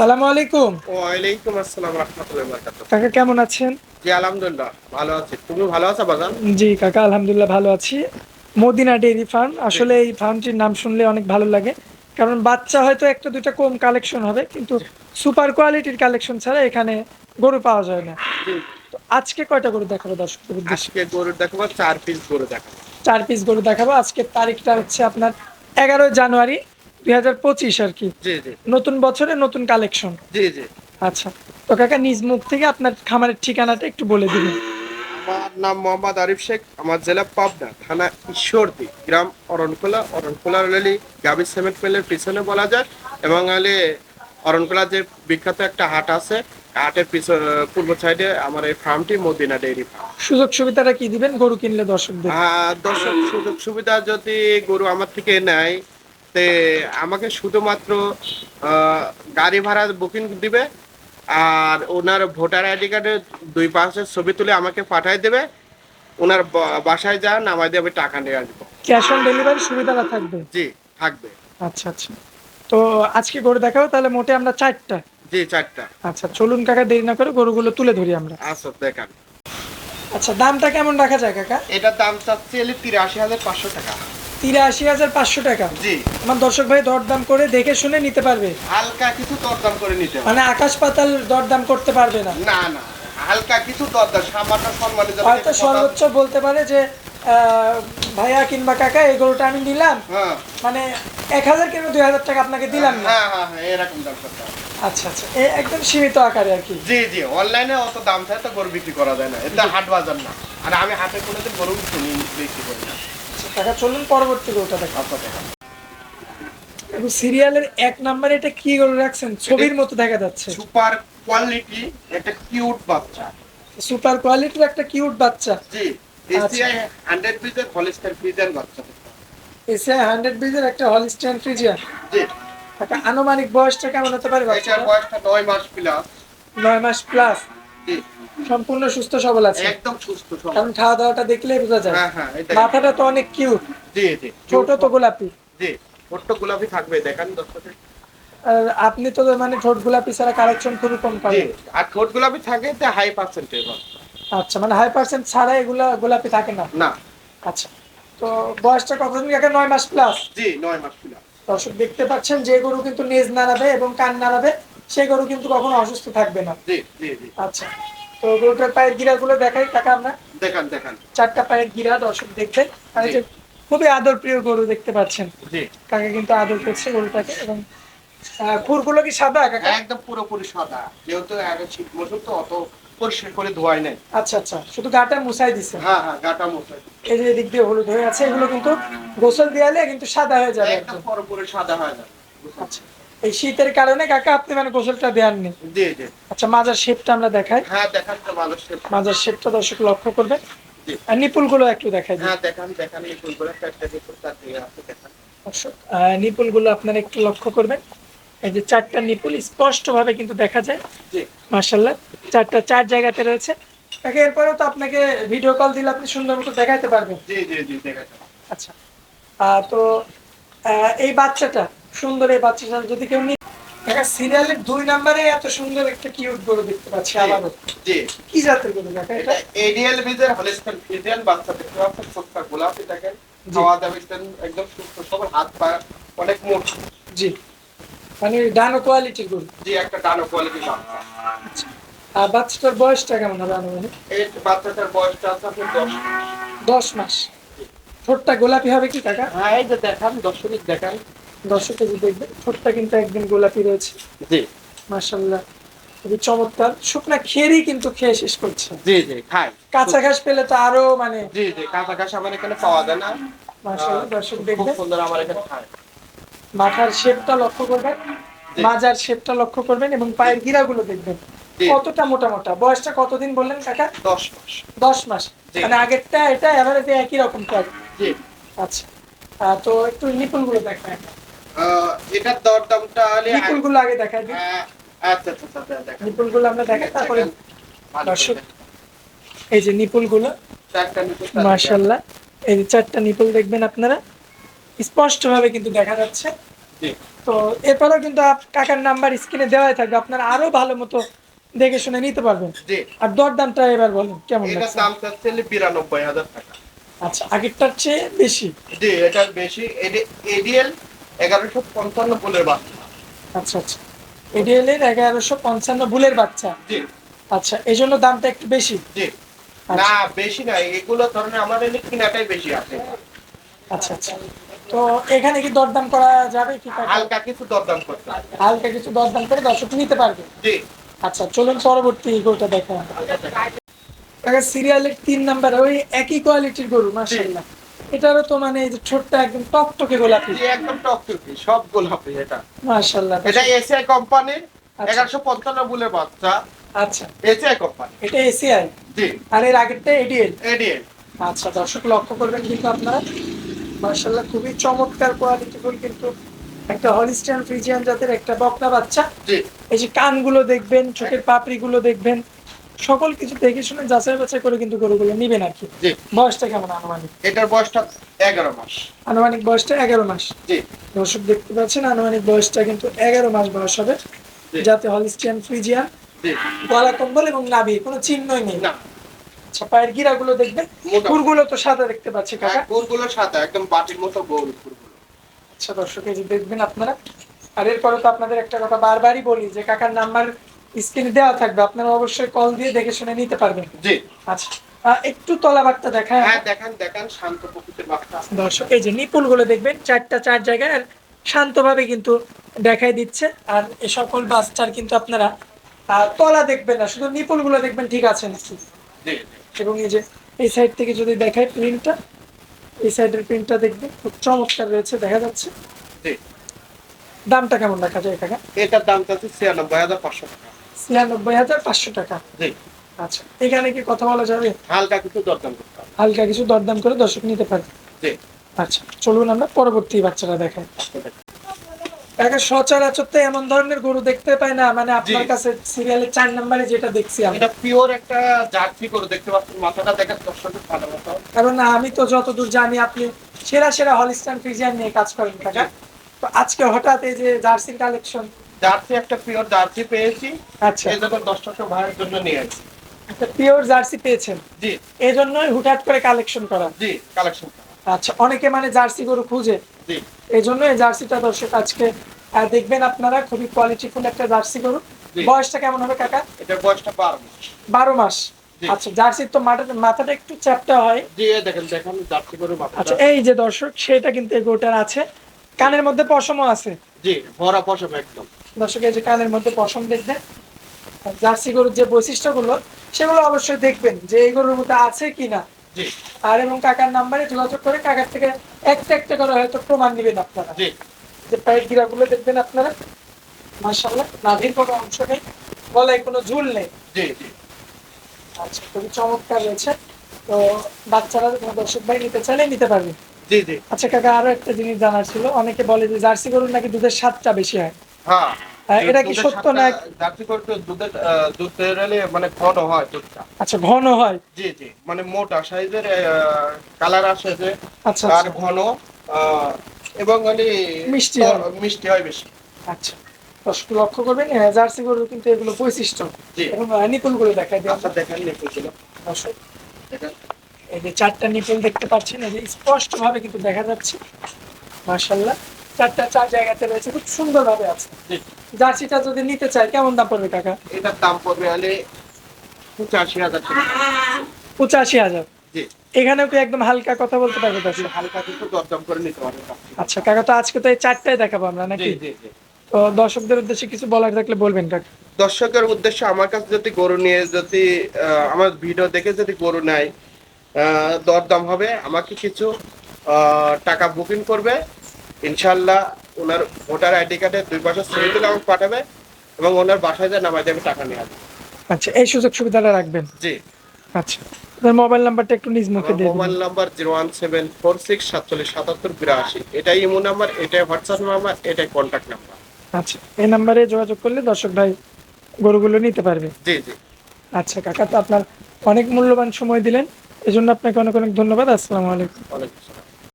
সালামু আলাইকুম। ওয়ালাইকুম আসসালাম রহমতুল্লাহ বারাকাতুহ। কাকা কেমন আছেন? জি আলহামদুলিল্লাহ ভালো আছি। তুমি ভালো আছো বাজান? জি কাকা আলহামদুলিল্লাহ ভালো আছি। মদিনা ডেইরি ফার্ম আসলে এই ফার্মটির নাম শুনলে অনেক ভালো লাগে। কারণ বাচ্চা হয়তো একটা দুইটা কম কালেকশন হবে কিন্তু সুপার কোয়ালিটির কালেকশন ছাড়া এখানে গরু পাওয়া যায় না। তো আজকে কয়টা গরু দেখাবো দর্শকদের উদ্দেশ্যে? আজকে গরুর দেখাবো চার পিস গরু দেখাবো। চার পিস গরু দেখাবো। আজকের তারিখটা হচ্ছে আপনার এগারোই জানুয়ারি দুই হাজার পঁচিশ আর কি। জি জি। নতুন বছরে নতুন কালেকশন জি জি। আচ্ছা তো কাকা নিজ মুখ থেকে আপনার খামারের ঠিকানাটা একটু বলে দিবেন। আমার নাম মোহাম্মদ আরিফ শেখ আমার জেলা পাবনা থানা ঈশ্বরদী গ্রাম অরণখোলা অরণখোলা রেলি গাবি সিমেন্ট মিলের পিছনে বলা যায় এবং হলে অরণখোলা যে বিখ্যাত একটা হাট আছে হাটের পিছন পূর্ব সাইডে আমার এই ফার্মটি মদিনা ডেইরি ফার্ম সুযোগ সুবিধাটা কি দিবেন? গরু কিনলে দর্শকদের। দর্শক সুযোগ সুবিধা যদি গরু আমার থেকে নেয় তে আমাকে শুধুমাত্র গাড়ি ভাড়া বুকিং দিবে আর ওনার ভোটার আইডি কার্ডের দুই পাশের ছবি তুলে আমাকে পাঠাই দেবে। ওনার বাসায় যা নামাই দিয়ে আমি টাকা নিয়ে আসব। ক্যাশ অন ডেলিভারি সুবিধাটা থাকবে? জি থাকবে। আচ্ছা আচ্ছা। তো আজকে গরু দেখাবো তাহলে মোটে আমরা চারটা। জি চারটা। আচ্ছা চলুন কাকা দেরি না করে গরুগুলো তুলে ধরি আমরা। আচ্ছা দেখান। আচ্ছা দামটা কেমন রাখা যায় কাকা? এটার দাম চাচ্ছি তিরাশি হাজার পাঁচশো টাকা। তিরাশি হাজার পাঁচশো টাকা। জি। আমার দর্শক ভাই দরদাম করে দেখে শুনে নিতে পারবে। হালকা কিছু দরদাম করে নিতে মানে আকাশ পাতাল দরদাম করতে পারবে না। না না হালকা কিছু দরদাম সামান্য সম্মানে হয়তো সর্বোচ্চ বলতে পারে যে ভাইয়া কিংবা কাকা এই গরুটা আমি নিলাম। হ্যাঁ। মানে এক হাজার কিংবা দুই হাজার টাকা আপনাকে দিলাম না। হ্যাঁ হ্যাঁ এরকম দাম আচ্ছা আচ্ছা এ একদম সীমিত আকারে আর কি। জি জি অনলাইনে অত দাম থাকে তো গরু বিক্রি করা যায় না। এটা হাট বাজার না। আর আমি হাটে কোনোদিন গরু কিনি বিক্রি করি না। আচ্ছা, চলুন আচ্ছা এবং সিরিয়ালের এক নম্বরে এটা কি গরু রাখছেন? ছবির মতো দেখা যাচ্ছে। সুপার কোয়ালিটি একটা কিউট বাচ্চা। সুপার কোয়ালিটির একটা কিউট বাচ্চা। জি এসিআই হান্ড্রেড পিসের হলিস্টার পিসের বাচ্চা। এসিআই হান্ড্রেড বিজের একটা হলিস্টিয়ান ফ্রিজিয়ান। জি। একটা আনুমানিক বয়সটা কেমন হতে পারে এটার বাচ্চাটার? বয়সটা নয় মাস প্লাস নয় মাস প্লাস সম্পূর্ণ সুস্থ সবল আছে। একদম সুস্থ সবল। কারণ খাওয়া দাওয়াটা দেখলেই বোঝা যায়। হ্যাঁ হ্যাঁ মাথাটা তো অনেক কিউট জি জি ছোট তো গোলাপি। জি ছোট্ট গোলাপি থাকবে দেখান দর্শকের আপনি তো মানে ঠোঁট গোলাপি ছাড়া কালেকশন খুবই কম জি পাবেন আর ঠোঁট গোলাপি থাকে তো হাই পার্সেন্টেজ আচ্ছা মানে হাই পার্সেন্ট ছাড়া এগুলা গোলাপি থাকে না? না। আচ্ছা তো বয়সটা কতদিন আগে নয় মাস প্লাস জি নয় মাস প্লাস দর্শক দেখতে পাচ্ছেন যে গরু কিন্তু নেজ নাড়াবে এবং কান নাড়াবে। সেই গরু কিন্তু কখনো অসুস্থ থাকবে না। আচ্ছা তো গরুটার পায়ের গিরাগুলো দেখাই টাকা আমরা দেখান দেখান। চারটা পায়ের গিরা দর্শক আর যে খুবই আদর প্রিয় গরু দেখতে পাচ্ছেন। কাকা কিন্তু আদর করছে গরুটাকে এবং খুরগুলো কি সাদা কাকা? একদম পুরোপুরি সাদা। যেহেতু শীত মৌসুম তো অত পরিষ্কার করে ধোয়াই নাই। আচ্ছা আচ্ছা শুধু গাটা মুছাই দিছে? হ্যাঁ হ্যাঁ গাটা মশাই এই যে এদিক দিয়ে হলুদ হয়ে আছে এগুলো কিন্তু গোসল দিয়ালে কিন্তু সাদা হয়ে যাবে একদম পুরোপুরি সাদা হয়ে না আচ্ছা। এই শীতের কারণে কাকা আপনি মানে গোসলটা দেননি। জি জি। আচ্ছা মাজার শেপটা আমরা দেখাই। হ্যাঁ দেখান তো মানুষের মাজার শেপটা দর্শক লক্ষ্য করবে আর নিপুলগুলো একটু দেখাই হ্যাঁ দেখান দেখান একটা দেখুন তার দিকে আছে দেখান। দর্শক নিপুলগুলো আপনারা একটু লক্ষ্য করবেন। এই যে চারটা নিপুল স্পষ্ট ভাবে কিন্তু দেখা যায়। জি। মার্শাল্লাহ চারটা চার জায়গাতে রয়েছে। তাকে এরপরেও তো আপনাকে ভিডিও কল দিলে আপনি সুন্দর মতো দেখাতে পারবেন। জি জি জি দেখান আচ্ছা আহ, তো এই বাচ্চাটা সুন্দর এই বাচ্চাটা যদি কেউ নিয়ে দেখা সিরিয়ালের দুই নম্বরে এত সুন্দর একটা কিউট গরু দেখতে পাচ্ছি আবারও জি। কি জাতের গরু দেখা এটা? এডিএল বীজের হলিস্টার ফিজিয়ান বাচ্চা দেখতে পাচ্ছেন ছোট্ট গোলাপি দেখেন। খাওয়া দাওয়া একদম সুস্থ সবল হাত পা অনেক মোট। জি। মানে ডানো কোয়ালিটির গরু। জি একটা ডানো কোয়ালিটি বাচ্চা। আচ্ছা। আর বাচ্চাটার বয়সটা কেমন হবে আনুমানিক? এই বাচ্চাটার বয়সটা আছে আপনার দশ দশ মাস। ঠোঁটটা গোলাপি হবে কি কাকা? হ্যাঁ এই যে দেখান দশ মিনিট দেখান। দর্শকে যদি দেখবে ঠোঁটটা কিন্তু একদম গোলাপি রয়েছে। জি। খুবই চমৎকার। শুকনা খেয়েরই কিন্তু খেয়ে শেষ করছে। জি জি খাই কাঁচা ঘাস পেলে তো আরও মানে জি জি কাঁচা ঘাস আমার এখানে পাওয়া যায় না। দর্শক খুব সুন্দর আমার এখানে খায়। মাথার শেপটা লক্ষ্য করবেন। মাজার শেপটা লক্ষ্য করবেন এবং পায়ের গিরাগুলো দেখবেন। কতটা মোটা মোটা। বয়সটা কতদিন বললেন কাকা? দশ মাস। দশ মাস। মানে আগেরটা এটা এভারেজে একই রকম কাজ জি। আচ্ছা। তো একটু নিপুলগুলো দেখায় আহ, এটার হলে আগে দেখাই দিই। আচ্ছা আচ্ছা আচ্ছা নিপুলগুলো আমরা দেখাই তারপরে দর্শক। এই যে নিপুল। চারটা। এই যে চারটা নিপুল দেখবেন আপনারা। স্পষ্ট ভাবে কিন্তু দেখা যাচ্ছে। তো এরপরেও কিন্তু কাকার নাম্বার স্ক্রিনে দেওয়াই থাকবে। আপনারা আরও ভালো মতো দেখে শুনে নিতে পারবেন। আর দরদামটা এবার বলুন কেমন এটার দাম চাচ্ছে বিরানব্বই হাজার টাকা। আচ্ছা আগেরটার চেয়ে বেশি? জি এটার বেশি। এডিএল এগারোশো পঞ্চান্ন বলের বাচ্চা। আচ্ছা আচ্ছা। এডিএল এর এগারোশো পঞ্চান্ন বুলের বাচ্চা? জি। আচ্ছা এই জন্য দামটা একটু বেশি? জি। আচ্ছা। না বেশি না এগুলো ধরনের আমাদের কিনাটাই বেশি আছে। আচ্ছা আচ্ছা। তো এখানে কি দরদাম করা যাবে কি হালকা কিছু দরদাম করতে হালকা কিছু দরদাম করে দর্শক নিতে পারবে? জি। আচ্ছা চলুন পরবর্তী গরুটা দেখা সিরিয়ালের তিন নাম্বার ওই একই কোয়ালিটির গরু মাশাআল্লাহ। এটারও তো মানে এই যে ছোট্ট একদম টকটকে গোলাপি। একদম টকটকে টুকি সব গোলাপি এটা। মাশাআল্লাহ এটা এসিআই কোম্পানির আচ্ছা। এগারোশো পঞ্চান্ন বুলের বাচ্চা। আচ্ছা। এসিআই কোম্পানি এটা এসিআই জি। আর এর আগেরটা এডিএল এডিএল আচ্ছা দর্শক লক্ষ্য করবেন কিন্তু আপনারা। মার্শাল্লাহ খুবই চমৎকার কোয়ালিটি কোয়ালিটিফুল কিন্তু একটা হলিস্টিয়ান ফ্রিজিয়ান জাতের একটা বকনা বাচ্চা। জি। এই যে কানগুলো দেখবেন চোখের পাপড়িগুলো দেখবেন সকল কিছু দেখে শুনে যাচাই বাছাই করে কিন্তু গরুগুলো নিবেন আর কি। বয়সটা কেমন আনুমানিক? এটার বয়সটা এগারো মাস। আনুমানিক বয়সটা এগারো মাস। জি। দর্শক দেখতে পাচ্ছেন আনুমানিক বয়সটা কিন্তু এগারো মাস বয়স হবে। যাতে হলিস্টিয়ান ফ্রিজিয়ান গলা কম্বল এবং নাভি কোনো চিহ্নই নেই। না। আচ্ছা পায়ের গিরাগুলো দেখবেন। কুরগুলো তো সাদা দেখতে পাচ্ছি কাকা। গোলগুলো সাদা একদম বাটির মতো গোল ফুলগুলো আচ্ছা দর্শক এই যে দেখবেন আপনারা। আর এরপরে তো আপনাদের একটা কথা বারবারই বলি যে কাকার নাম্বার স্ক্রিনে দেওয়া থাকবে আপনারা অবশ্যই কল দিয়ে দেখে শুনে নিতে পারবেন। জি। আচ্ছা একটু তলাবারটা দেখায় হ্যাঁ দেখান দেখান শান্ত প্রকৃতির বাচ্চা দর্শক এই যে নিপুলগুলো দেখবেন চারটা চার জায়গায় আর শান্তভাবে কিন্তু দেখাই দিচ্ছে। আর এ সকল বাচ্চার কিন্তু আপনারা তলা দেখবেন না শুধু নিপুলগুলো দেখবেন ঠিক আছে নাকি? জি। এবং এই যে এই সাইড থেকে যদি দেখায় প্রিন্টটা এই সাইডের প্রিন্টটা দেখবেন খুব চমৎকার রয়েছে দেখা যাচ্ছে। জি। দামটা কেমন দেখা যায় কাকা এটার দামটা চাচ্ছে ছিয়ানব্বই হাজার পাঁচশো টাকা। ছিয়ানব্বই হাজার পাঁচশো টাকা। আচ্ছা এখানে কি কথা বলা যাবে? হালকা কিছু দরদাম করতে হালকা কিছু দরদাম করে দর্শক নিতে পারে। আচ্ছা চলুন আমরা পরবর্তী বাচ্চারা দেখাই। সচরাচর তো এমন ধরনের গরু দেখতে পাই না মানে আপনার কাছে সিরিয়ালে চার নম্বরে যেটা দেখছি আমি। এটা পিওর একটা জার্সি করে দেখতে পাচ্ছেন মাথাটা দেখেন দর্শকের ভালো মতো কারণ আমি তো যতদূর জানি আপনি সেরা সেরা হলিস্টান ফ্রিজিয়ান নিয়ে কাজ করেন কাকা। তো আজকে হঠাৎ এই যে জার্সির কালেকশন জার্সি একটা পিওর জার্সি পেয়েছি। আচ্ছা। এই জন্য দর্শক ভাইয়ের জন্য নিয়ে আসছি পিওর জার্সি পেয়েছেন? জি। হুটহাট করে কালেকশন করা। জি কালেকশন আচ্ছা অনেকে মানে জার্সি গরু খুঁজে। জি। এই জন্য এই জার্সিটা দর্শক আজকে দেখবেন আপনারা খুবই কোয়ালিটিফুল একটা জার্সি গরু। বয়সটা কেমন হবে কাকা? এটার বয়সটা বারো মাস। বারো মাস। আচ্ছা জার্সির তো মাথাটা মাথাটা একটু চ্যাপটা হয়। জি দেখেন দেখেন জার্সি করে আচ্ছা এই যে দর্শক সেটা কিন্তু এই গরুটার আছে। কানের মধ্যে পশমও আছে। জি ভরা পশম একদম। দর্শক এই যে কানের মধ্যে পশম দেখবেন জার্সি গরুর যে বৈশিষ্ট্যগুলো সেগুলো অবশ্যই দেখবেন যে এই গরুর মধ্যে আছে কিনা। জি। আর এবং কাকার নাম্বারে যোগাযোগ করে কাকার থেকে একটা একটা করে হয়তো প্রমাণ নেবেন আপনারা। যে পায়ের গিরাগুলো দেখবেন আপনারা। মাশাআল্লাহ নাভির কোনো অংশ নেই গলায় কোনো ঝুল নেই। আচ্ছা খুবই চমৎকার রয়েছে তো বাচ্চারা দর্শক ভাই নিতে চাইলে নিতে পারবে। আচ্ছা কাকা আরও একটা জিনিস জানার ছিল। অনেকে বলে যে জার্সি গরুর নাকি দুধের স্বাদটা বেশি হয়। হ্যাঁ। এটা কি সত্য না- জার্সি করে তো দুধের দুধ মানে ঘন হয় দুধটা। আচ্ছা ঘন হয়? জি জি মানে মোটা সাইজের কালার আসে যে আচ্ছা আর আচ্ছা। ঘন এবং মানে মিষ্টি। মিষ্টি হয় বেশি। আচ্ছা দর্শক লক্ষ্য করবেন জার্সি গরুর কিন্তু এগুলো বৈশিষ্ট্য। এবং নিপুলগুলো দেখাই দেওয়া আচ্ছা দেখেন নিপুল দর্শক এই যে চারটা নিপুল দেখতে পাচ্ছেন এই যে স্পষ্ট ভাবে কিন্তু দেখা যাচ্ছে। মার্শাল্লাহ চারটা চার জায়গাতে রয়েছে খুব সুন্দর ভাবে আছে। জি। জার্সিটা যদি নিতে চাই কেমন দাম পড়বে কাকা এটার দাম পড়বে হলে পঁচাশি হাজার পঁচাশি হাজার? জি। এখানেও কি একদম হালকা কথা বলতে পারবে দর্শক হালকা কিছু দরদাম করে নিতে পারবে আচ্ছা কাকা তো আজকে তো এই চারটায় দেখাবো আমরা নাকি? জি জি জি। তো দর্শকদের উদ্দেশ্যে কিছু বলার থাকলে বলবেন কাকা। দর্শকের উদ্দেশ্যে আমার কাছে যদি গরু নিয়ে যদি আমার ভিডিও দেখে যদি গরু নেয় আহ, দরদাম হবে। আমাকে কিছু টাকা বুকিং করবে। ইনশাল্লাহ ওনার ভোটার আইডি কার্ডে দুই ছবি তুলে আমাকে পাঠাবে এবং ওনার বাসায় যায় নামাই দেবে টাকা নিয়ে আসবে। আচ্ছা এই সুযোগ সুবিধাটা রাখবেন? জি। আচ্ছা আপনার মোবাইল নাম্বারটা একটু নিজ মুখে দিন mobile number zero one seven four six সাতচল্লিশ সাতাত্তর বিরাশি। এটাই ইমো নাম্বার এটাই হোয়াটসঅ্যাপ নাম্বার এটাই কন্ট্যাক্ট নাম্বার। আচ্ছা এই নাম্বারে যোগাযোগ করলে দর্শক ভাই গরুগুলো নিতে পারবে? জি জি। আচ্ছা কাকা তো আপনার অনেক মূল্যবান সময় দিলেন। এজন্য আপনাকে অনেক অনেক ধন্যবাদ। আসসালামু আলাইকুম। ওয়ালাইকুম